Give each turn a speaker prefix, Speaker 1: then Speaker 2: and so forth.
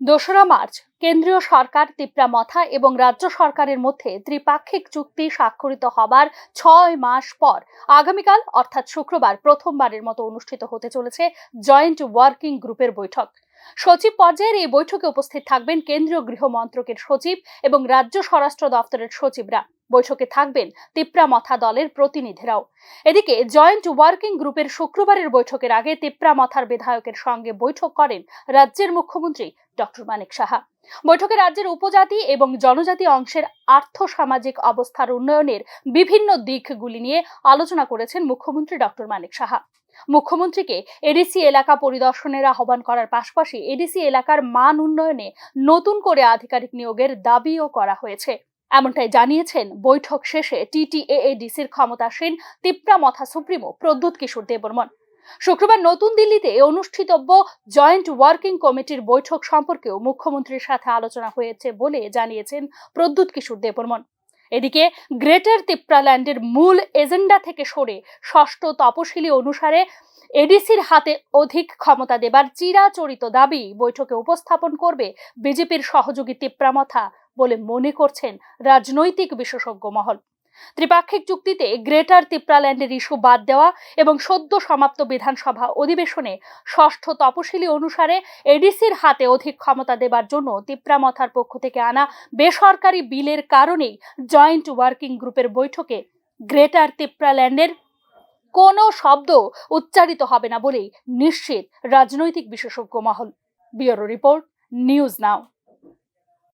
Speaker 1: দোসরা মার্চ, কেন্দ্রীয় সরকার তিপ্রা মথা এবং রাজ্য সরকারের মধ্যে ত্রিপাক্ষিক চুক্তি স্বাক্ষরিত হবার ছয় মাস পর, আগামীকাল, অর্থাৎ শুক্রবার, প্রথমবারের মতো অনুষ্ঠিত হতে চলেছে জয়েন্ট ওয়ার্কিং গ্রুপের বৈঠক। সচিব পর্যায়ের এই বৈঠকে উপস্থিত থাকবেন কেন্দ্রীয় গৃহ মন্ত্রকের সচিব এবং রাজ্য স্বরাষ্ট্র দপ্তরের সচিবরা। বৈঠকে থাকবেন তিপ্রামথা দলের প্রতিনিধিরাও। এদিকে জয়েন্ট ওয়ার্কিং গ্রুপের শুক্রবারের বৈঠকের আগে তিপ্রামথার বিধায়কের সঙ্গে বৈঠক করেন রাজ্যের মুখ্যমন্ত্রী ডক্টর মানিক সাহা। বৈঠকে রাজ্যের উপজাতি এবং জনজাতি অংশের আর্থ সামাজিক অবস্থার উন্নয়নের বিভিন্ন দিকগুলি নিয়ে আলোচনা করেছেন মুখ্যমন্ত্রী ডক্টর মানিক সাহা। মুখ্যমন্ত্রীকে এডিসি এলাকা পরিদর্শনের আহ্বান করার পাশাপাশি এডিসি এলাকার মান উন্নয়নে নতুন করে আধিকারিক নিয়োগের দাবিও করা হয়েছে। এমনটাই জানিয়েছেন বৈঠক শেষে টিটিএডিসির ক্ষমতাসীন তিপ্রামথা সুপ্রিমো প্রদ্যুৎ কিশোর দেববর্মন। শুক্রবার নতুন দিল্লিতে অনুষ্ঠিতব্য জয়েন্ট ওয়ার্কিং কমিটির বৈঠক সম্পর্কেও মুখ্যমন্ত্রীর সাথে আলোচনা হয়েছে বলে জানিয়েছেন প্রদ্যুৎ কিশোর দেববর্মন। এদিকে গ্রেটার তিপ্রাল্যান্ডের মূল এজেন্ডা থেকে সরে ষষ্ঠ তপশিলি অনুসারে এডিসির হাতে অধিক ক্ষমতা দেবার চিরাচরিত দাবি বৈঠকে উপস্থাপন করবে বিজেপির সহযোগী তিপ্রামথা বলে মনে করছেন রাজনৈতিক বিশেষজ্ঞ মহল। ত্রিপাক্ষিক চুক্তিতে গ্রেটার তিপ্রাল্যান্ডের ইস্যু বাদ দেওয়া এবং সদ্য সমাপ্ত বিধানসভা অধিবেশনে ষষ্ঠ তপশিলি অনুসারে এডিসির হাতে অধিক ক্ষমতা দেবার জন্য তিপ্রামথার পক্ষ থেকে আনা বেসরকারি বিলের কারণেই জয়েন্ট ওয়ার্কিং গ্রুপের বৈঠকে গ্রেটার তিপ্রাল্যান্ডের কোনো শব্দ উচ্চারিত হবে না বলেই নিশ্চিত রাজনৈতিক বিশেষজ্ঞ মহল। Bureau report, news now.